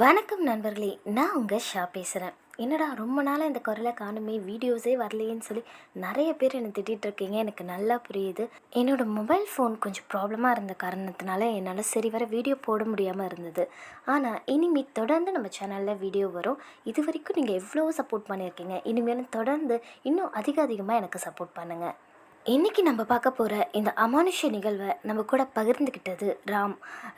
வணக்கம் நண்பர்களே நான் உங்கள் ஷா பேசுகிறேன் என்னடா ரொம்ப நாளாக இந்த குரலை காணுமே வீடியோஸே வரலையேன்னு சொல்லி நிறைய பேர் என்னை திட்டிகிட்டு இருக்கீங்க எனக்கு நல்லா புரியுது. என்னோடய மொபைல் ஃபோன் கொஞ்சம் ப்ராப்ளமாக இருந்த காரணத்தினால என்னால் சரி வர வீடியோ போட முடியாமல் இருந்தது. ஆனால் இனிமே தொடர்ந்து நம்ம சேனலில் வீடியோ வரும். இது வரைக்கும் நீங்கள் எவ்வளோ சப்போர்ட் பண்ணியிருக்கீங்க. இனிமேலும் தொடர்ந்து இன்னும் அதிக அதிகமாக எனக்கு சப்போர்ட் பண்ணுங்கள் இன்னைக்கு நம்ம பார்க்க போகிற இந்த அமானுஷ நிகழ்வை நம்ம கூட பகிர்ந்துக்கிட்டது ராம்.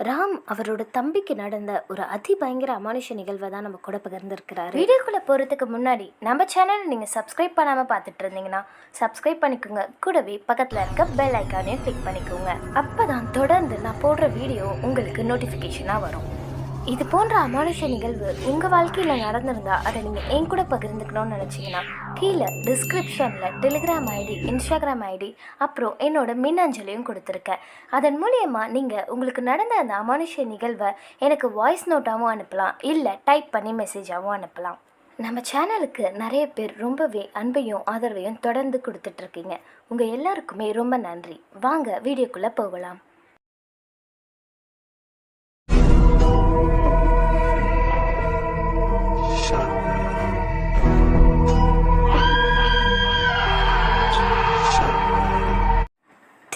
ராம் அவரோட தம்பிக்கு நடந்த ஒரு அதி பயங்கர அமானுஷ நிகழ்வை தான் நம்ம கூட பகிர்ந்துருக்கிறாரு. வீடியோக்குள்ளே போகிறதுக்கு முன்னாடி நம்ம சேனலை நீங்கள் சப்ஸ்கிரைப் பண்ணாமல் பார்த்துட்டு இருந்தீங்கன்னா சப்ஸ்கிரைப் பண்ணிக்கோங்க. கூடவே பக்கத்தில் இருக்க பெல் ஐக்கானையும் கிளிக் பண்ணிக்கோங்க. அப்போ தான் தொடர்ந்து நான் போடுற வீடியோ உங்களுக்கு நோட்டிஃபிகேஷனாக வரும். இது போன்ற அமானுஷ நிகழ்வு உங்கள் வாழ்க்கையில் நடந்திருந்தால் அதை நீங்கள் என் கூட பகிர்ந்துக்கணும்னு நினச்சிங்கன்னா கீழே டிஸ்கிரிப்ஷனில் டெலிகிராம் ஐடி இன்ஸ்டாகிராம் ஐடி அப்புறம் என்னோட மின்னஞ்சலையும் கொடுத்துருக்கேன் அதன் மூலயமா நீங்கள் உங்களுக்கு நடந்த அந்த அமானுஷ நிகழ்வை எனக்கு வாய்ஸ் நோட்டாகவும் அனுப்பலாம் இல்லை டைப் பண்ணி மெசேஜாகவும் அனுப்பலாம். நம்ம சேனலுக்கு நிறைய பேர் ரொம்பவே அன்பையும் ஆதரவையும் தொடர்ந்து கொடுத்துட்ருக்கீங்க உங்கள் எல்லாருக்குமே ரொம்ப நன்றி. வாங்க வீடியோக்குள்ளே போகலாம்.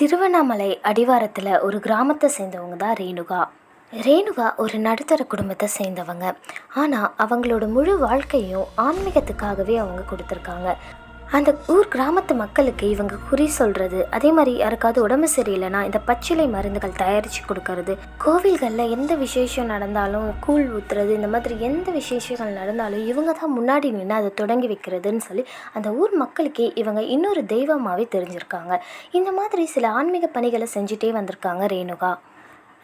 திருவண்ணாமலை அடிவாரத்தில் ஒரு கிராமத்தை சேர்ந்தவங்க தான் ரேணுகா. ரேணுகா ஒரு நடுத்தர குடும்பத்தை சேர்ந்தவங்க. ஆனால் அவங்களோட முழு வாழ்க்கையும் ஆன்மீகத்துக்காகவே அவங்க கொடுத்துருக்காங்க. அந்த ஊர் கிராமத்து மக்களுக்கு இவங்க குறி சொல்கிறது அதே மாதிரி யாருக்காவது உடம்பு சரியில்லைன்னா இந்த பச்சிலை மருந்துகள் தயாரித்து கொடுக்கறது. கோவில்களில் எந்த விசேஷம் நடந்தாலும் கூழ் ஊற்றுறது இந்த மாதிரி எந்த விசேஷங்கள் நடந்தாலும் இவங்க தான் முன்னாடி நின்று அதை தொடங்கி வைக்கிறதுன்னு சொல்லி அந்த ஊர் மக்களுக்கே இவங்க இன்னொரு தெய்வமாகவே தெரிஞ்சிருக்காங்க. இந்த மாதிரி சில ஆன்மீக பணிகளை செஞ்சுட்டே வந்திருக்காங்க ரேணுகா.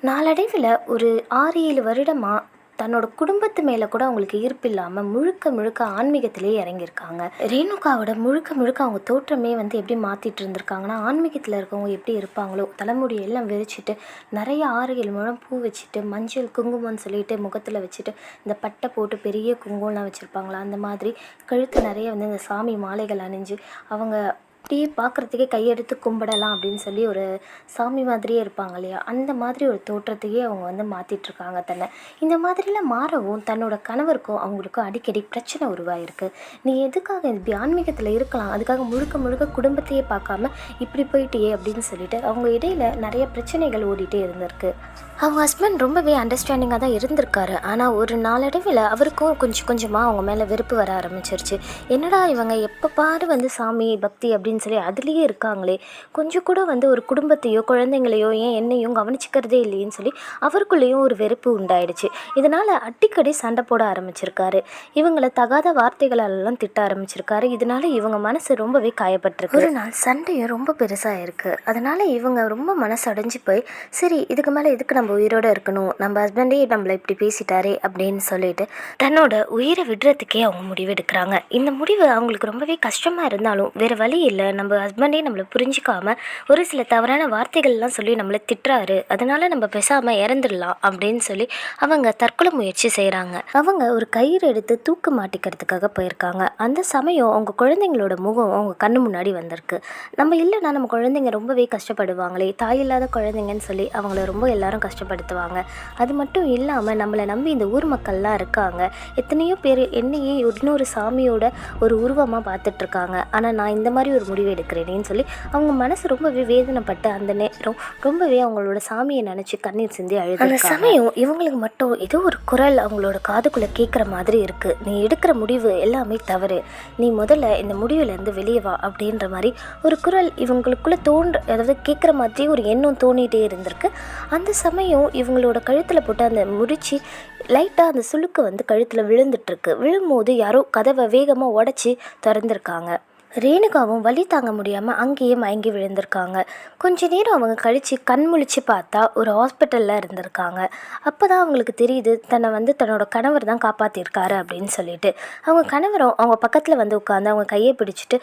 நாளடைவில் ஒரு ஆறு ஏழு வருடமாக தன்னோட குடும்பத்து மேலே கூட அவங்களுக்கு ஈர்ப்பு இல்லாமல் முழுக்க முழுக்க ஆன்மீகத்திலே இறங்கியிருக்காங்க. ரேணுகாவோட முழுக்க முழுக்க அவங்க தோற்றமே வந்து எப்படி மாற்றிட்டு இருந்திருக்காங்கன்னா ஆன்மீகத்தில் இருக்கவங்க எப்படி இருப்பாங்களோ தலைமுடி எல்லாம் விரிச்சிட்டு நிறைய ஆறு ஏழு முழம் பூ வச்சுட்டு மஞ்சள் குங்குமம்னு சொல்லிட்டு முகத்தில் வச்சுட்டு இந்த பட்டை போட்டு பெரிய குங்குமம்லாம் வச்சுருப்பாங்களா அந்த மாதிரி கழுத்து நிறைய வந்து இந்த சாமி மாலைகள் அணிஞ்சு அவங்க அப்படியே பார்க்குறதுக்கே கையெடுத்து கும்பிடலாம் அப்படின்னு சொல்லி ஒரு சாமி மாதிரியே இருப்பாங்க இல்லையா? அந்த மாதிரி ஒரு தோற்றத்தையே அவங்க வந்து மாற்றிட்டுருக்காங்க தன்னை. இந்த மாதிரிலாம் மாறவும் தன்னோட கணவருக்கும் அவங்களுக்கும் அடிக்கடி பிரச்சனை உருவாயிருக்கு. நீ எதுக்காக இப்படி ஆன்மீகத்தில் இருக்கலாம்? அதுக்காக முழுக்க முழுக்க குடும்பத்தையே பார்க்காம இப்படி போயிட்டியே அப்படின்னு சொல்லிட்டு அவங்க இடையில நிறைய பிரச்சனைகள் ஓடிட்டே இருந்திருக்கு. அவங்க ஹஸ்பண்ட் ரொம்பவே அண்டர்ஸ்டாண்டிங்காக தான் இருந்திருக்காரு. ஆனால் ஒரு நாளடைவில் அவருக்கும் கொஞ்சம் கொஞ்சமாக அவங்க மேலே வெறுப்பு வர ஆரம்பிச்சிருச்சு. என்னடா இவங்க எப்போ பாரு வந்து சாமி பக்தி அப்படின்னு சொல்லி அதுலேயே இருக்காங்களே. கொஞ்சம் கூட வந்து ஒரு குடும்பத்தையோ குழந்தைங்களையோ ஏன் என்னையும் கவனிச்சிக்கிறதே இல்லையேன்னு சொல்லி அவருக்குள்ளேயும் ஒரு வெறுப்பு உண்டாயிடுச்சு. இதனால் அடிக்கடி சண்டை போட ஆரம்பிச்சிருக்காரு. இவங்களை தகாத வார்த்தைகளெல்லாம் திட்ட ஆரம்பிச்சிருக்காரு. இதனால இவங்க மனசு ரொம்பவே காயப்பட்டிருக்கு. ஒரு நாள் சண்டையும் ரொம்ப பெருசாக இருக்குது அதனால் இவங்க ரொம்ப மனசு அடைஞ்சு போய் சரி இதுக்கு மேலே இதுக்கு நம்ம உயிரோடு இருக்கணும்? நம்ம ஹஸ்பண்டே நம்மளை இப்படி பேசிட்டாரே அப்படின்னு சொல்லிட்டு தன்னோட உயிரை விடுறதுக்கே அவங்க முடிவு எடுக்கிறாங்க இந்த முடிவு அவங்களுக்கு ரொம்பவே கஷ்டமாக இருந்தாலும் வேறு வழி இல்லை. நம்ம ஹஸ்பண்டே நம்மளை புரிஞ்சிக்காமல் ஒரு சில தவறான வார்த்தைகள்லாம் சொல்லி நம்மளை திட்டுறாரு. அதனால் நம்ம பேசாமல் இறந்துடலாம் அப்படின்னு சொல்லி அவங்க தற்கொலை முயற்சி செய்கிறாங்க அவங்க ஒரு கயிறு எடுத்து தூக்கு மாட்டிக்கிறதுக்காக போயிருக்காங்க. அந்த சமயம் அவங்க குழந்தைங்களோட முகம் அவங்க கண்ணு முன்னாடி வந்திருக்கு. நம்ம இல்லைன்னா நம்ம குழந்தைங்க ரொம்பவே கஷ்டப்படுவாங்களே. தாய் இல்லாத குழந்தைங்கன்னு சொல்லி அவங்கள ரொம்ப எல்லாரும் கஷ்டப்படுத்துவாங்க. அது மட்டும் இல்லாமல் நம்மளை நம்பி இந்த ஊர் மக்கள்லாம் இருக்காங்க. எத்தனையோ பேர் என்னையே இன்னொரு சாமியோட ஒரு உருவமாக பார்த்துட்ருக்காங்க ஆனால் நான் இந்த மாதிரி ஒரு முடிவு எடுக்கிறேனேன்னு சொல்லி அவங்க மனசு ரொம்பவே வேதனைப்பட்டு அந்த நேரம். ரொம்பவே அவங்களோட சாமியை நினச்சி கண்ணீர் சிந்தி அழுது அந்த சமயம் இவங்களுக்கு மட்டும் ஏதோ ஒரு குரல் அவங்களோட காதுக்குள்ளே கேட்குற மாதிரி இருக்குது நீ எடுக்கிற முடிவு எல்லாமே தவறு. நீ முதல்ல இந்த முடிவுலேருந்து வெளியே வா அப்படின்ற மாதிரி ஒரு குரல் இவங்களுக்குள்ளே தோன்ற அதாவது கேட்குற மாதிரி ஒரு எண்ணம் தோணிகிட்டே இருந்திருக்கு. அந்த சமயம் இவங்களோட கழுத்தில் போட்டு அந்த முடிச்சு லைட்டாக அந்த சுளுக்கு வந்து கழுத்தில் விழுந்துட்டுருக்கு விழும்போது யாரோ கதவை வேகமாக உடச்சி திறந்துருக்காங்க. ரேணுகாவும் வலி தாங்க முடியாமல் அங்கேயே மயங்கி விழுந்திருக்காங்க. கொஞ்ச நேரம் அவங்க கழித்து கண் முழிச்சு பார்த்தா ஒரு ஹாஸ்பிட்டலில் இருந்திருக்காங்க. அப்போ தான் அவங்களுக்கு தெரியுது தன்னை வந்து தன்னோட கணவர் தான் காப்பாற்றிருக்காரு அப்படின்னு சொல்லிட்டு. அவங்க கணவரும் அவங்க பக்கத்தில் வந்து உட்காந்து அவங்க கையை பிடிச்சிட்டு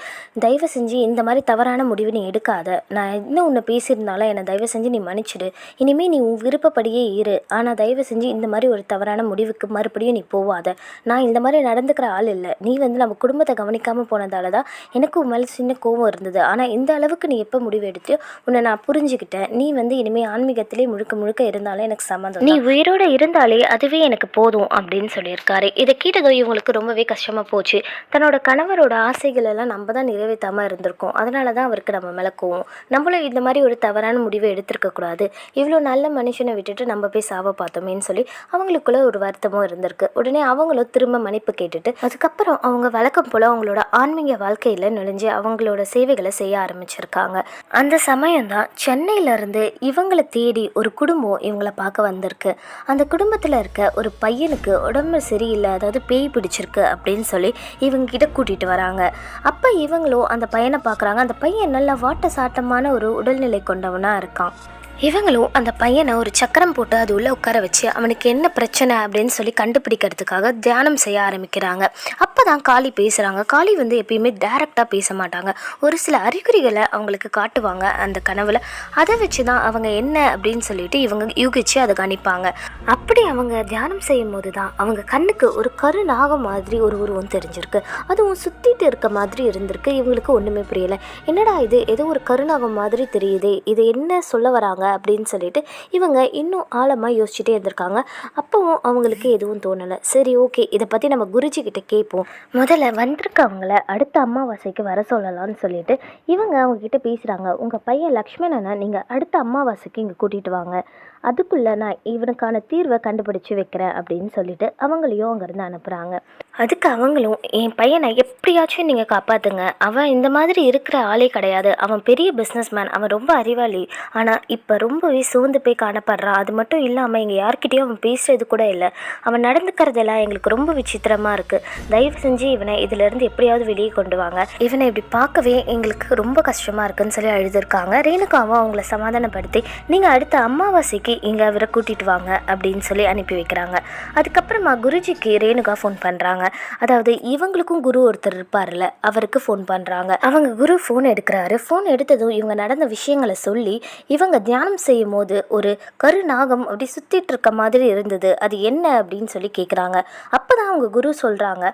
தயவு செஞ்சு இந்த மாதிரி தவறான முடிவு நீ எடுக்காத. நான் இன்னும் ஒன்று பேசியிருந்தாலும் என்னை தயவு செஞ்சு நீ மன்னிச்சிடு. இனிமேல் நீ உன் விருப்பப்படியே இரு. ஆனால் தயவு செஞ்சு இந்த மாதிரி ஒரு தவறான முடிவுக்கு மறுபடியும் நீ போவாத. நான் இந்த மாதிரி நடந்துக்கிற ஆள் இல்லை. நீ வந்து நம்ம குடும்பத்தை கவனிக்காமல் போனதால தான் எனக்கு உன் மேலே சின்ன கோவம் இருந்தது. ஆனால் இந்த அளவுக்கு நீ எப்போ முடிவு எடுத்தியோ உன்னை நான் புரிஞ்சுக்கிட்டேன் நீ வந்து இனிமேல் ஆன்மீகத்திலே முழுக்க முழுக்க இருந்தாலே எனக்கு சம்மந்தம் நீ உயிரோடு இருந்தாலே அதுவே எனக்கு போதும் அப்படின்னு சொல்லியிருக்காரு. இதை கேட்டதும் இவங்களுக்கு ரொம்பவே கஷ்டமாக போச்சு. தன்னோட கணவரோட ஆசைகள் எல்லாம் நம்ம தான் நிறைவேற்றாமல் இருந்திருக்கோம். அதனால தான் அவருக்கு நம்ம மேலே கோவம். நம்மளும் இந்த மாதிரி ஒரு தவறான முடிவை எடுத்திருக்க கூடாது. இவ்வளோ நல்ல மனுஷனை விட்டுட்டு நம்ம போய் சாவ பார்த்தோமேன்னு சொல்லி அவங்களுக்குள்ள ஒரு வருத்தமும் இருந்திருக்கு. உடனே அவங்களும் திரும்ப மன்னிப்பு கேட்டுட்டு அதுக்கப்புறம் அவங்க வழக்கம் போல் அவங்களோட ஆன்மீக வாழ்க்கையில் நுழைஞ்சு அவங்களோட சேவைகளை செய்ய ஆரம்பிச்சிருக்காங்க. அந்த சமயம் தான் சென்னையிலேருந்து இவங்களை தேடி ஒரு குடும்பம் இவங்களை பார்க்க வந்திருக்கு. அந்த குடும்பத்தில் இருக்க ஒரு பையனுக்கு உடம்பு சரியில்லை அதாவது பேய் பிடிச்சிருக்கு அப்படின்னு சொல்லி இவங்க கிட்ட கூட்டிகிட்டு வராங்க. அப்போ இவங்களும் அந்த பையனை பார்க்குறாங்க. அந்த பையன் நல்ல வாட்ட சாட்டமான ஒரு உடல்நிலை கொண்டவனாக இருக்கான். இவங்களும் அந்த பையனை ஒரு சக்கரம் போட்டு அது உள்ளே உட்கார வச்சு அவனுக்கு என்ன பிரச்சனை அப்படின்னு சொல்லி கண்டுபிடிக்கிறதுக்காக தியானம் செய்ய ஆரம்பிக்கிறாங்க. அப்போ தான் காளி பேசுகிறாங்க காளி வந்து எப்பயுமே டேரெக்டாக பேச மாட்டாங்க. ஒரு சில அறிகுறிகளை அவங்களுக்கு காட்டுவாங்க அந்த கனவில். அதை வச்சு தான் அவங்க என்ன அப்படின்னு சொல்லிட்டு இவங்க யூகிச்சு அதை கணிப்பாங்க. அப்படி அவங்க தியானம் செய்யும் போது தான் அவங்க கண்ணுக்கு ஒரு கருநாகம் மாதிரி ஒரு உருவம் தெரிஞ்சிருக்கு. அதுவும் சுற்றிட்டு இருக்க மாதிரி இருந்திருக்கு. இவங்களுக்கு ஒன்றுமே புரியலை. என்னடா இது? ஏதோ ஒரு கருநாகம் மாதிரி தெரியுது. இது என்ன சொல்ல வராங்க? அப்படின்னு சொல்லிட்டு இவங்க இன்னும் ஆழமாக யோசிச்சுட்டே இருந்திருக்காங்க. அப்போவும் அவங்களுக்கு எதுவும் தோணலை. சரி ஓகே. இதை பற்றி நம்ம குருஜி கிட்ட கேட்போம். முதல்ல வந்திருக்கவங்கள அடுத்த அமாவாசைக்கு வர சொல்லலாம்னு சொல்லிட்டு இவங்க அவங்க கிட்ட பேசுகிறாங்க உங்கள் பையன் லக்ஷ்மணனை நீங்கள் அடுத்த அமாவாசைக்கு இங்கே கூட்டிகிட்டு வாங்க. அதுக்குள்ளே நான் இவனுக்கான தீர்வை கண்டுபிடிச்சு வைக்கிறேன் அப்படின்னு சொல்லிட்டு அவங்களையும் அங்கேருந்து அனுப்புகிறாங்க அதுக்கு அவங்களும் என் பையனை எப்படியாச்சும் நீங்கள் காப்பாற்றுங்க அவன் இந்த மாதிரி இருக்கிற ஆளே கிடையாது. அவன் பெரிய பிஸ்னஸ்மேன் அவன் ரொம்ப அறிவாளி. ஆனால் இப்போ ரொம்பவே சோர்ந்து போய் காணப்படுறான். அது மட்டும் இல்லாமல் எங்கள் யார்கிட்டயும் அவன் பேசுகிறது கூட இல்லை. அவன் நடந்துக்கிறதெல்லாம் எங்களுக்கு ரொம்ப விசித்திரமாக இருக்குது தயவு செஞ்சு இவனை இதிலேருந்து எப்படியாவது வெளியே கொண்டு வாங்க. இவனை இப்படி பார்க்கவே எங்களுக்கு ரொம்ப கஷ்டமாக இருக்குன்னு சொல்லி எழுதியிருக்காங்க ரேணுகாவும் அவங்கள சமாதானப்படுத்தி நீங்கள் அடுத்த அமாவாசைக்கு இங்கே அவரை கூட்டிகிட்டு வாங்க அப்படின்னு சொல்லி அனுப்பி வைக்கிறாங்க. அதுக்கப்புறமா குருஜிக்கு ரேணுகா ஃபோன் பண்ணுறாங்க அதாவது இவங்களுக்கும் குரு ஒருத்தர் இருப்பார்ல அவருக்கு ஃபோன் பண்ணுறாங்க அவங்க குரு ஃபோன் எடுக்கிறாரு. ஃபோன் எடுத்ததும் இவங்க நடந்த விஷயங்களை சொல்லி இவங்க தியானம் செய்யும் போது ஒரு கருநாகம் அப்படி சுற்றிட்டு இருக்க மாதிரி இருந்தது. அது என்ன அப்படின்னு சொல்லி கேட்குறாங்க அப்போ தான் அவங்க குரு சொல்கிறாங்க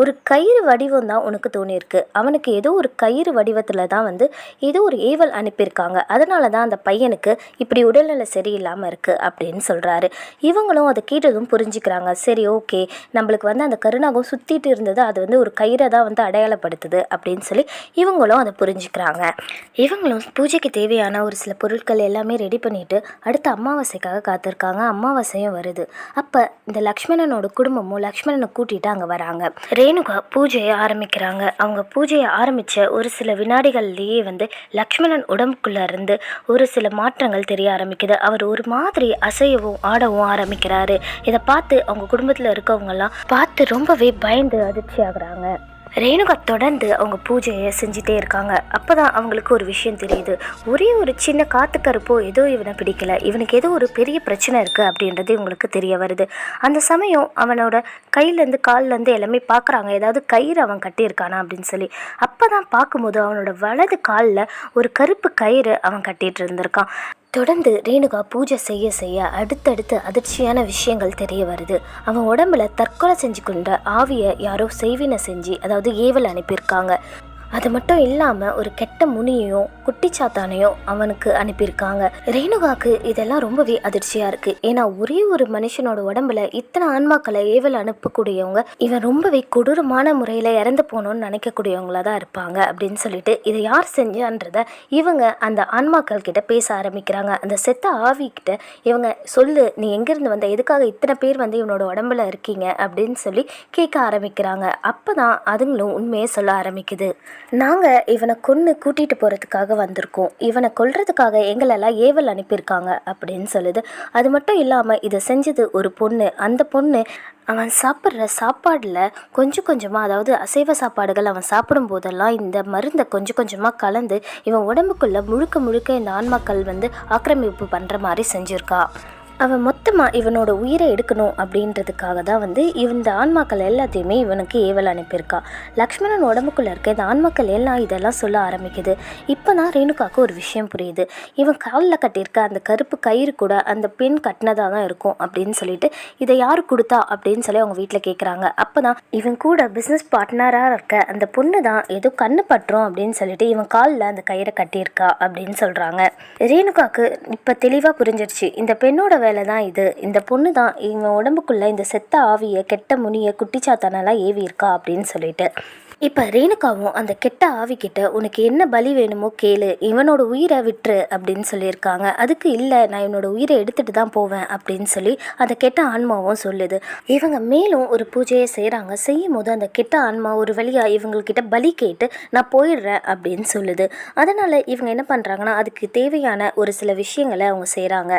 ஒரு கயிறு வடிவம் தான் உனக்கு தோணியிருக்கு. அவனுக்கு ஏதோ ஒரு கயிறு வடிவத்தில் தான் வந்து ஏதோ ஒரு ஏவல் அனுப்பியிருக்காங்க. அதனால தான் அந்த பையனுக்கு இப்படி உடல்நிலை சரியில்லாமல் இருக்குது அப்படின்னு சொல்கிறாரு இவங்களும் அதை கேட்டதும் புரிஞ்சுக்கிறாங்க. சரி ஓகே. நம்மளுக்கு வந்து அந்த கருணாகம் சுற்றிட்டு இருந்தது அது வந்து ஒரு கயிறை தான் வந்து அடையாளப்படுத்துது அப்படின்னு சொல்லி இவங்களும் அதை புரிஞ்சுக்கிறாங்க. இவங்களும் பூஜைக்கு தேவையான ஒரு சில பொருட்கள் எல்லாமே ரெடி பண்ணிட்டு அடுத்த அமாவாசைக்காக காத்திருக்காங்க. அமாவாசையும் வருது. அப்போ இந்த லக்ஷ்மணனோட குடும்பமும் லக்ஷ்மணனை கூட்டிகிட்டு அங்கே வராங்க. ரேணுகா பூஜையை ஆரம்பிக்கிறாங்க. அவங்க பூஜையை ஆரம்பித்த ஒரு சில வினாடிகள்லேயே வந்து லக்ஷ்மணன் உடம்புக்குள்ளே இருந்து ஒரு சில மாற்றங்கள் தெரிய ஆரம்பிக்குது. அவர் ஒரு மாதிரி அசையவும் ஆடவும் ஆரம்பிக்கிறாரு. இதை பார்த்து அவங்க குடும்பத்தில் இருக்கவங்கெல்லாம் பார்த்து ரொம்பவே பயந்து அதிர்ச்சி ஆகுறாங்க. ரேணுகா தொடர்ந்து அவங்க பூஜையை செஞ்சுட்டே இருக்காங்க. அப்போ தான் அவங்களுக்கு ஒரு விஷயம் தெரியுது. ஒரே ஒரு சின்ன காத்துக்கருப்போ ஏதோ இவனை பிடிக்கல. இவனுக்கு ஏதோ ஒரு பெரிய பிரச்சனை இருக்குது அப்படின்றது இவங்களுக்கு தெரிய வருது. அந்த சமயம் அவனோட கையிலேருந்து கால்லேருந்து எல்லாமே பார்க்குறாங்க. ஏதாவது கயிறு அவன் கட்டியிருக்கானா அப்படின்னு சொல்லி. அப்போ தான் பார்க்கும்போது அவனோட வலது காலில் ஒரு கருப்பு கயிறு அவன் கட்டிகிட்டு இருந்திருக்கான். தொடர்ந்து ரேணுகா பூஜை செய்ய செய்ய அடுத்தடுத்து அதிர்ச்சியான விஷயங்கள் தெரிய வருது. அவன் உடம்புல தற்கொலை செஞ்சு கொண்ட ஆவியை யாரோ செய்வினை செஞ்சு அதாவது ஏவல் அனுப்பியிருக்காங்க. அது மட்டும் இல்லாமல் ஒரு கெட்ட முனியையும் குட்டிச்சாத்தானையும் அவனுக்கு அனுப்பியிருக்காங்க. ரேணுகாக்கு இதெல்லாம் ரொம்பவே அதிர்ச்சியாக இருக்குது ஏன்னா ஒரே ஒரு மனுஷனோட உடம்புல இத்தனை ஆன்மாக்களை ஏவல் அனுப்பக்கூடியவங்க இவன் ரொம்பவே கொடூரமான முறையில் இறந்து போகணும்னு நினைக்கக்கூடியவங்களா தான் இருப்பாங்க அப்படின்னு சொல்லிட்டு இதை யார் செஞ்சான்றத இவங்க அந்த ஆன்மாக்கள் கிட்ட பேச ஆரம்பிக்கிறாங்க. அந்த செத்த ஆவி கிட்ட இவங்க சொல்லு நீ எங்கேருந்து வந்த? எதுக்காக இத்தனை பேர் வந்து இவனோட உடம்புல இருக்கீங்க? அப்படின்னு சொல்லி கேட்க ஆரம்பிக்கிறாங்க. அப்போ தான் அதுங்களும் உண்மையை சொல்ல ஆரம்பிக்குது. நாங்கள் இவனை கொன்று கூட்டிகிட்டு போகிறதுக்காக வந்திருக்கோம். இவனை கொல்றதுக்காக எங்களெல்லாம் ஏவல் அனுப்பியிருக்காங்க அப்படின்னு சொல்லுது. அது மட்டும் இல்லாமல் இதை செஞ்சது ஒரு பொண்ணு. அந்த பொண்ணு அவன் சாப்பிட்ற சாப்பாடில் கொஞ்சம் கொஞ்சமாக அதாவது அசைவ சாப்பாடுகள் அவன் சாப்பிடும் போதெல்லாம் இந்த மருந்தை கொஞ்சம் கொஞ்சமாக கலந்து இவன் உடம்புக்குள்ளே முழுக்க முழுக்க இந்த ஆன்மாக்கள் வந்து ஆக்கிரமிப்பு பண்ணுற மாதிரி செஞ்சுருக்கா. அவன் மொத்தமாக இவனோட உயிரை எடுக்கணும் அப்படின்றதுக்காக தான் வந்து இந்த ஆன்மாக்கள் எல்லாத்தையுமே இவனுக்கு ஏவல் அனுப்பியிருக்கா. லக்ஷ்மணன் உடம்புக்குள்ளே இருக்க இந்த ஆன்மாக்கள் எல்லாம் இதெல்லாம் சொல்ல ஆரம்பிக்குது. இப்போ தான் ரேணுகாவுக்கு ஒரு விஷயம் புரியுது. இவன் காலில் கட்டியிருக்க அந்த கருப்பு கயிறு கூட அந்த பெண் கட்டினதாக தான் இருக்கும் அப்படின்னு சொல்லிட்டு இதை யார் கொடுத்தா அப்படின்னு சொல்லி அவங்க வீட்டில் கேட்குறாங்க அப்போ தான் இவன் கூட பிஸ்னஸ் பார்ட்னராக இருக்க அந்த பொண்ணு தான் ஏதோ கண்ணு பட்டுரும் அப்படின்னு சொல்லிட்டு இவன் காலில் அந்த கயிறை கட்டியிருக்கா அப்படின்னு சொல்கிறாங்க ரேணுகாவுக்கு இப்போ தெளிவாக புரிஞ்சிருச்சு. இந்த பெண்ணோட வேலை தான் இது. இந்த பொண்ணு தான் இவன் உடம்புக்குள்ளே இந்த செத்த ஆவியை கெட்ட முனியை குட்டிச்சாத்தானெல்லாம் ஏவி இருக்கா அப்படின்னு சொல்லிட்டு. இப்போ ரேணுகாவும் அந்த கெட்ட ஆவிக்கிட்ட உனக்கு என்ன பலி வேணுமோ கேளு இவனோட உயிரை விட்டுரு அப்படின்னு சொல்லியிருக்காங்க. அதுக்கு இல்லை நான் இவனோட உயிரை எடுத்துட்டு தான் போவேன் அப்படின்னு சொல்லி அந்த கெட்ட ஆன்மாவும் சொல்லுது. இவங்க மேலும் ஒரு பூஜையை செய்கிறாங்க செய்யும் போது அந்த கெட்ட ஆன்மா ஒரு வழியாக இவங்கக்கிட்ட பலி கேட்டு நான் போயிடுறேன் அப்படின்னு சொல்லுது. அதனால் இவங்க என்ன பண்ணுறாங்கன்னா அதுக்கு தேவையான ஒரு சில விஷயங்களை அவங்க செய்கிறாங்க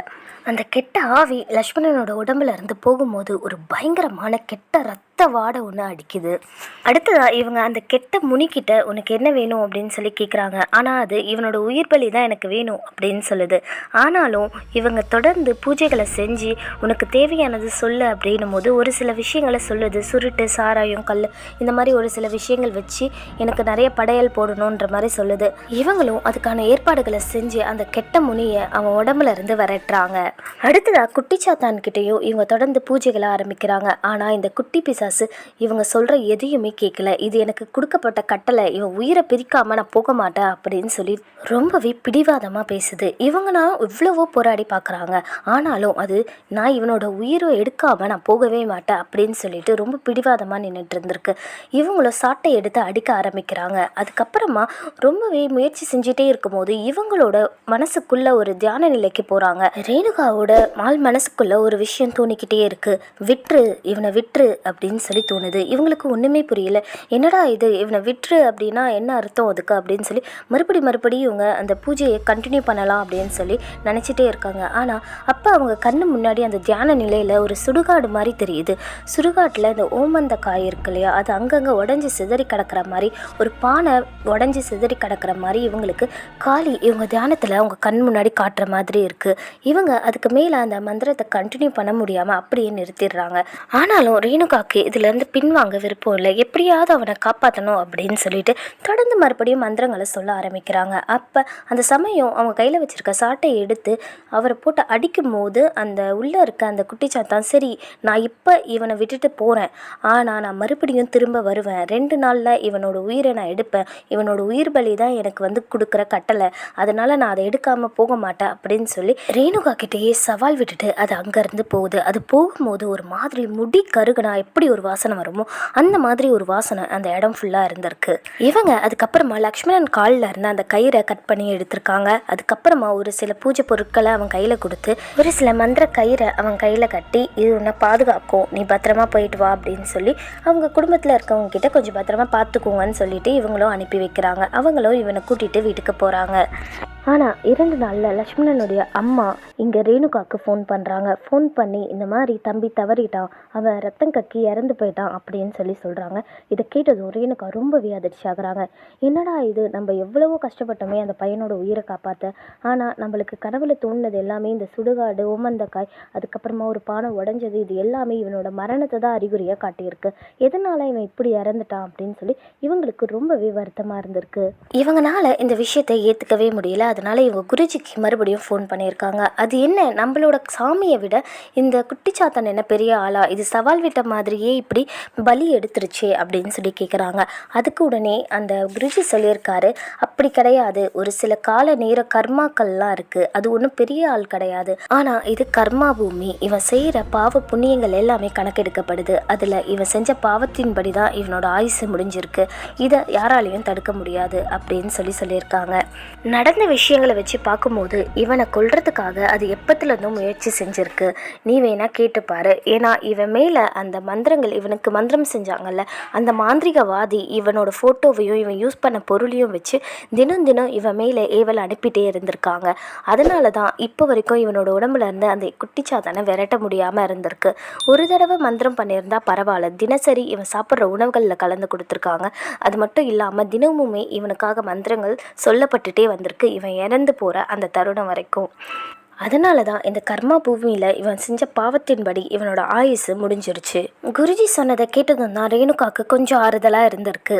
அந்த கெட்ட ஆவி லக்ஷ்மணனோட உடம்புல இருந்து போகும்போது ஒரு பயங்கரமான கெட்ட ரத்த வாடை ஒன்று அடிக்குது. அடுத்ததாக இவங்க அந்த கெட்ட முனிக்கிட்ட உனக்கு என்ன வேணும் அப்படின்னு சொல்லி கேட்குறாங்க ஆனால் அது இவனோட உயிர் பலி தான் எனக்கு வேணும் அப்படின்னு சொல்லுது. ஆனாலும் இவங்க தொடர்ந்து பூஜைகளை செஞ்சு உனக்கு தேவையானது சொல்லு அப்படின்னும் போது ஒரு சில விஷயங்களை சொல்லுது. சுருட்டு சாராயம் கல் இந்த மாதிரி ஒரு சில விஷயங்கள் வச்சு எனக்கு நிறைய படையல் போடணுன்ற மாதிரி சொல்லுது. இவங்களும் அதுக்கான ஏற்பாடுகளை செஞ்சு அந்த கெட்ட முனியை அவன் உடம்புல இருந்து விரட்டுறாங்க. அடுத்ததாக குட்டிச்சாத்தான் கிட்டேயும் இவங்க தொடர்ந்து பூஜைகளை ஆரம்பிக்கிறாங்க. ஆனால் இந்த குட்டி பிசாசு இவங்க சொல்கிற எதையுமே கேட்கல இது எனக்கு கொடுக்கப்பட்ட கட்டளை. இவன் உயிரை பிரிக்காமல் நான் போக மாட்டேன் அப்படின்னு சொல்லி ரொம்பவே பிடிவாதமாக பேசுது. இவங்க நான் இவ்வளவோ போராடி பார்க்குறாங்க ஆனாலும் அது நான் இவனோட உயிரை எடுக்காமல் நான் போகவே மாட்டேன் அப்படின்னு சொல்லிட்டு ரொம்ப பிடிவாதமாக நின்றுட்டு இருந்திருக்கு. இவங்களும் சாட்டை எடுத்து அடிக்க ஆரம்பிக்கிறாங்க. அதுக்கப்புறமா ரொம்பவே முயற்சி செஞ்சுட்டே இருக்கும்போது இவங்களோட மனசுக்குள்ள ஒரு தியான நிலைக்கு போகிறாங்க ரேணுகாவோட மால் மனசுக்குள்ள ஒரு விஷயம் தோணிக்கிட்டே இருக்கு. விட்டுரு இவனை விட்டுரு அப்படின்னு அப்படின்னு சொல்லி தோணுது. இவங்களுக்கு ஒன்றுமே புரியல. என்னடா இது? இவனை விட்டுரு அப்படின்னா என்ன அர்த்தம் அதுக்கு அப்படின்னு சொல்லி மறுபடி மறுபடி இவங்க அந்த பூஜையை கண்டினியூ பண்ணலாம் அப்படின்னு சொல்லி நினச்சிட்டே இருக்காங்க. ஆனால் அப்போ அவங்க கண்ணு முன்னாடி அந்த தியான நிலையில் ஒரு சுடுகாடு மாதிரி தெரியுது. சுடுகாட்டில் இந்த ஓமந்த காய் இருக்கு இல்லையா? அது அங்கங்கே உடஞ்சி சிதறி கிடக்கிற மாதிரி ஒரு பானை உடஞ்சி சிதறி கிடக்கிற மாதிரி இவங்களுக்கு காளி இவங்க தியானத்தில் அவங்க கண் முன்னாடி காட்டுற மாதிரி இருக்குது இவங்க அதுக்கு மேலே அந்த மந்திரத்தை கண்டினியூ பண்ண முடியாமல் அப்படியே நிறுத்திடுறாங்க. ஆனாலும் ரேணுகாக்கு இதுலேருந்து பின்வாங்க விருப்பம் இல்லை. எப்படியாவது அவனை காப்பாற்றணும் அப்படின்னு சொல்லிட்டு தொடர்ந்து மறுபடியும் மந்திரங்களை சொல்ல ஆரம்பிக்கிறாங்க. அப்போ அந்த சமயம் அவங்க கையில் வச்சுருக்க சாட்டையை எடுத்து அவரை போட்டு அடிக்கும் போது அந்த உள்ளே இருக்க அந்த குட்டிச்சாத்தான் சரி நான் இப்போ இவனை விட்டுட்டு போகிறேன் ஆனால் நான் மறுபடியும் திரும்ப வருவேன். ரெண்டு நாளில் இவனோட உயிரை நான் எடுப்பேன். இவனோட உயிர் பலி தான் எனக்கு வந்து கொடுக்குற கட்டளை. அதனால் நான் அதை எடுக்காமல் போக மாட்டேன் அப்படின்னு சொல்லி ரேணுகா கிட்டேயே சவால் விட்டுட்டு அது அங்கேருந்து போகுது. அது போகும்போது ஒரு மாதிரி முடி கருகுனா எப்படி ஒரு வாசனை வருமோ அந்த மாதிரி ஒரு வாசனை அந்த இடம் ஃபுல்லாக இருந்திருக்கு. இவங்க அதுக்கப்புறமா லக்ஷ்மணன் காலில் இருந்து அந்த கயிறை கட் பண்ணி எடுத்திருக்காங்க. அதுக்கப்புறமா ஒரு சில பூஜை பொருட்களை அவன் கையில் கொடுத்து ஒரு சில மந்திர கயிறை அவன் கையில் கட்டி இது உன்னை பாதுகாக்கும் நீ பத்திரமா போயிட்டு வா அப்படின்னு சொல்லி அவங்க குடும்பத்தில் இருக்கவங்க கிட்ட கொஞ்சம் பத்திரமா பார்த்துக்கோங்கன்னு சொல்லிட்டு இவங்களும் அனுப்பி வைக்கிறாங்க. அவங்களும் இவனை கூட்டிகிட்டு வீட்டுக்கு போகிறாங்க ஆனால் இரண்டு நாளில் லக்ஷ்மணனுடைய அம்மா இங்கே ரேணுகாவுக்கு ஃபோன் பண்ணுறாங்க ஃபோன் பண்ணி இந்த மாதிரி தம்பி தவறிட்டான். அவன் ரத்தம் கக்கி இறந்து போயிட்டான் அப்படின்னு சொல்லி சொல்கிறாங்க இதை கேட்டதும் ரேணுகா ரொம்பவே அதிர்ச்சி ஆகுறாங்க என்னடா இது? நம்ம எவ்வளவோ கஷ்டப்பட்டோமே அந்த பையனோட உயிரை காப்பாற்ற ஆனால் நம்மளுக்கு கனவுல தோணுனது எல்லாமே இந்த சுடுகாடு ஓமந்தக்காய் அதுக்கப்புறமா ஒரு பானை உடஞ்சது இது எல்லாமே இவனோட மரணத்தை தான் அறிகுறியாக காட்டியிருக்கு. எதனால் இவன் இப்படி இறந்துட்டான்? அப்படின்னு சொல்லி இவங்களுக்கு ரொம்பவே வருத்தமாக இருந்திருக்கு. இவங்கனால இந்த விஷயத்தை ஏற்றுக்கவே முடியல. அதனால இவங்க குருஜிக்கு மறுபடியும் ஃபோன் பண்ணியிருக்காங்க. அது என்ன? நம்மளோட சாமியை விட இந்த குட்டிச்சாத்தன் என்ன பெரிய ஆளா? இது சவால் விட்ட மாதிரியே இப்படி பலி எடுத்துருச்சே அப்படின்னு சொல்லி கேட்குறாங்க அதுக்கு உடனே அந்த குருஜி சொல்லியிருக்காரு அப்படி கிடையாது. ஒரு சில கால நேர கர்மாக்கள்லாம் இருக்குது அது ஒன்றும் பெரிய ஆள் கிடையாது. ஆனால் இது கர்மா பூமி. இவன் செய்கிற பாவ புண்ணியங்கள் எல்லாமே கணக்கெடுக்கப்படுது. அதில் இவன் செஞ்ச பாவத்தின்படி தான் இவனோட ஆயுசு முடிஞ்சிருக்கு. இதை யாராலையும் தடுக்க முடியாது. அப்படின்னு சொல்லி சொல்லியிருக்காங்க. நடந்த விஷயங்களை வச்சு பார்க்கும்போது இவனை கொல்றதுக்காக அது எப்பத்துலேருந்தும் முயற்சி செஞ்சிருக்கு. நீ வேணா கேட்டுப்பாரு. ஏன்னா இவன் மேலே அந்த மந்திரங்கள் இவனுக்கு மந்திரம் செஞ்சாங்கல்ல அந்த மாந்திரிகவாதி இவனோட ஃபோட்டோவையும் இவன் யூஸ் பண்ண பொருளையும் வச்சு தினம் தினம் இவன் மேலே ஏவல் அனுப்பிட்டே இருந்திருக்காங்க. அதனால தான் இப்போ வரைக்கும் இவனோட உடம்புல இருந்து அந்த குட்டிச்சாத்தானை விரட்ட முடியாமல் இருந்திருக்கு. ஒரு தடவை மந்திரம் பண்ணியிருந்தா பரவாயில்ல தினசரி இவன் சாப்பிட்ற உணவுகளில் கலந்து கொடுத்துருக்காங்க. அது மட்டும் இல்லாமல் தினமுமே இவனுக்காக மந்திரங்கள் சொல்லப்பட்டுட்டே வந்திருக்கு. இவன் இறந்து போகிற அந்த தருணம் வரைக்கும். அதனால தான் இந்த கர்மா பூமியில் இவன் செஞ்ச பாவத்தின்படி இவனோட ஆயுசு முடிஞ்சிருச்சு. குருஜி சொன்னதை கேட்டதும் தான் ரேணுகாக்கு கொஞ்சம் ஆறுதலாக இருந்திருக்கு.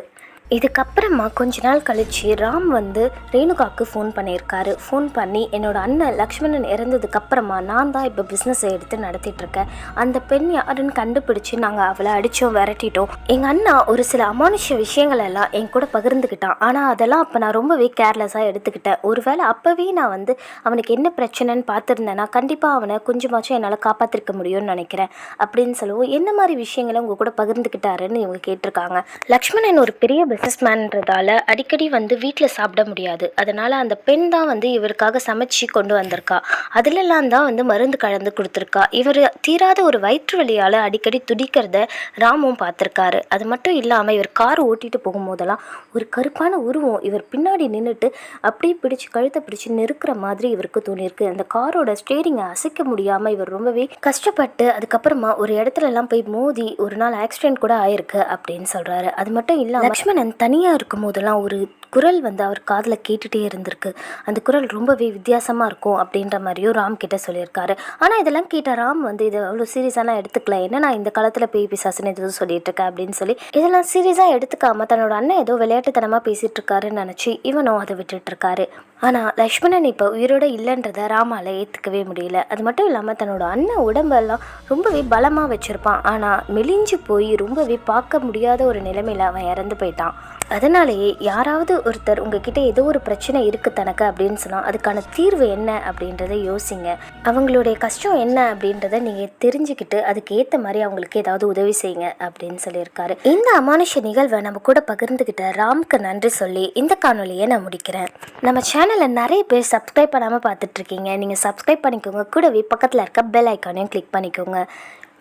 இதுக்கப்புறமா கொஞ்ச நாள் கழிச்சு ராம் வந்து ரேணுகாவுக்கு ஃபோன் பண்ணியிருக்காரு. ஃபோன் பண்ணி என்னோட அண்ணன் லக்ஷ்மணன் இறந்ததுக்கப்புறமா நான் தான் இப்போ பிஸ்னஸை எடுத்து நடத்திட்டுருக்கேன். அந்த பெண் யாருன்னு கண்டுபிடிச்சி நாங்கள் அவளை அடித்தோம் விரட்டிட்டோம். எங்கள் அண்ணா ஒரு சில அமானுஷ விஷயங்கள் எல்லாம் என் கூட பகிர்ந்துக்கிட்டான். ஆனால் அதெல்லாம் அப்போ நான் ரொம்பவே கேர்லெஸ்ஸாக எடுத்துக்கிட்டேன். ஒருவேளை அப்போவே நான் வந்து அவனுக்கு என்ன பிரச்சனைன்னு பார்த்துருந்தேன்னா கண்டிப்பாக அவனை கொஞ்சமாச்சும் என்னால் காப்பாற்றிருக்க முடியும்னு நினைக்கிறேன். அப்படின்னு சொல்லுவோம். என்ன மாதிரி விஷயங்களை உங்கள் கூட பகிர்ந்துக்கிட்டாருன்னு இவங்க கேட்டிருக்காங்க. லக்ஷ்மணன் ஒரு பெரிய பிஸ்னஸ்மேன்றதால அடிக்கடி வந்து வீட்டில் சாப்பிட முடியாது. அதனால் அந்த பெண் தான் வந்து இவருக்காக சமைச்சு கொண்டு வந்திருக்கா. அதிலெல்லாம் தான் வந்து மருந்து கலந்து கொடுத்துருக்கா. இவர் தீராத ஒரு வயிற்று வலியால் அடிக்கடி துடிக்கிறத ராமும் பார்த்துருக்காரு. அது மட்டும் இல்லாமல் இவர் கார் ஓட்டிட்டு போகும்போதெல்லாம் ஒரு கருப்பான உருவம் இவர் பின்னாடி நின்றுட்டு அப்படியே பிடிச்சு கழுத்தை பிடிச்சு நெருக்கிற மாதிரி இவருக்கு தோணியிருக்கு. அந்த காரோட ஸ்டேரிங்கை அசைக்க முடியாமல் இவர் ரொம்பவே கஷ்டப்பட்டு அதுக்கப்புறமா ஒரு இடத்துலலாம் போய் மோதி ஒரு நாள் ஆக்சிடென்ட் கூட ஆயிருக்கு அப்படின்னு சொல்கிறாரு அது மட்டும் இல்லாமல் லக்ஷ்மணன் தனியாக இருக்கும் போதெல்லாம் ஒரு குரல் வந்து அவர் காதில் கேட்டுகிட்டே இருந்திருக்கு. அந்த குரல் ரொம்பவே வித்தியாசமாக இருக்கும் அப்படின்ற மாதிரியும் ராம் கிட்ட சொல்லியிருக்காரு. ஆனால் இதெல்லாம் கேட்ட ராம் வந்து இதை அவ்வளோ சீரியஸாலாம் எடுத்துக்கல. என்ன நான் இந்த காலத்தில் பேய் பிசாசுன்னு எதுவும் சொல்லிட்டு இருக்கேன் அப்படின்னு சொல்லி இதெல்லாம் சீரியஸாக எடுத்துக்காம தன்னோட அண்ணன் ஏதோ விளையாட்டுத்தனமாக பேசிகிட்டு இருக்காருன்னு நினச்சி இவனும் அதை விட்டுட்டு இருக்காரு. ஆனால் லக்ஷ்மணன் இப்போ உயிரோட இல்லைன்றதை ராமால ஏற்றுக்கவே முடியல. அது மட்டும் இல்லாமல் தன்னோட அண்ணன் உடம்பெல்லாம் ரொம்பவே பலமாக வச்சுருப்பான். ஆனால் மெலிஞ்சு போய் ரொம்பவே பார்க்க முடியாத ஒரு நிலைமையில் அவன் இறந்து போயிட்டான். அதனாலேயே யாராவது ஒருத்தர் உங்ககிட்ட ஏதோ ஒரு பிரச்சனை இருக்குது தனக்கு அப்படின்னு சொன்னால் அதுக்கான தீர்வு என்ன அப்படின்றத யோசிங்க. அவங்களுடைய கஷ்டம் என்ன அப்படின்றத நீங்கள் தெரிஞ்சுக்கிட்டு அதுக்கு ஏற்ற மாதிரி அவங்களுக்கு ஏதாவது உதவி செய்யுங்க அப்படின்னு சொல்லியிருக்காரு. இந்த அமானுஷ நிகழ்வை நம்ம கூட பகிர்ந்துக்கிட்ட ராம்க்கு நன்றி சொல்லி இந்த காணொலியை நான் முடிக்கிறேன். நம்ம சேனலில் நிறைய பேர் சப்ஸ்கிரைப் பண்ணாமல் பார்த்துட்ருக்கீங்க நீங்கள் சப்ஸ்கிரைப் பண்ணிக்கோங்க. கூடவே பக்கத்தில் இருக்க பெல் ஐக்கானையும் கிளிக் பண்ணிக்கோங்க.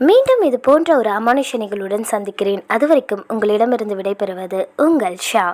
மீண்டும் இது போன்ற ஒரு அமானுஷ நிகழ்வுடன் சந்திக்கிறேன். அதுவரைக்கும் உங்களிடமிருந்து விடைபெறுவது உங்கள் ஷா.